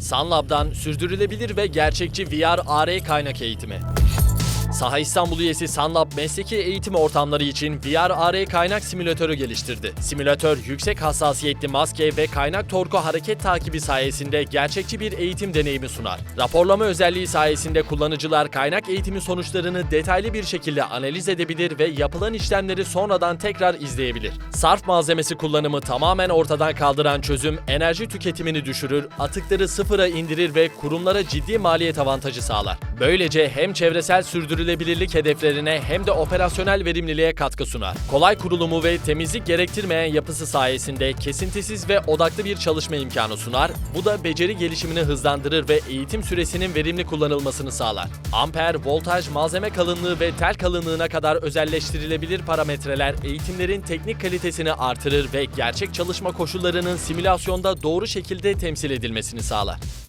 Sunlab'dan sürdürülebilir ve gerçekçi VR AR kaynak eğitimi. Saha İstanbul üyesi Sunlab mesleki eğitim ortamları için VR AR kaynak simülatörü geliştirdi. Simülatör yüksek hassasiyetli maske ve kaynak torku hareket takibi sayesinde gerçekçi bir eğitim deneyimi sunar. Raporlama özelliği sayesinde kullanıcılar kaynak eğitimi sonuçlarını detaylı bir şekilde analiz edebilir ve yapılan işlemleri sonradan tekrar izleyebilir. Sarf malzemesi kullanımı tamamen ortadan kaldıran çözüm enerji tüketimini düşürür, atıkları sıfıra indirir ve kurumlara ciddi maliyet avantajı sağlar. Böylece hem çevresel sürdürülebilirlik hedeflerine hem de operasyonel verimliliğe katkı sunar. Kolay kurulumu ve temizlik gerektirmeyen yapısı sayesinde kesintisiz ve odaklı bir çalışma imkanı sunar. Bu da beceri gelişimini hızlandırır ve eğitim süresinin verimli kullanılmasını sağlar. Amper, voltaj, malzeme kalınlığı ve tel kalınlığına kadar özelleştirilebilir parametreler eğitimlerin teknik kalitesini artırır ve gerçek çalışma koşullarının simülasyonda doğru şekilde temsil edilmesini sağlar.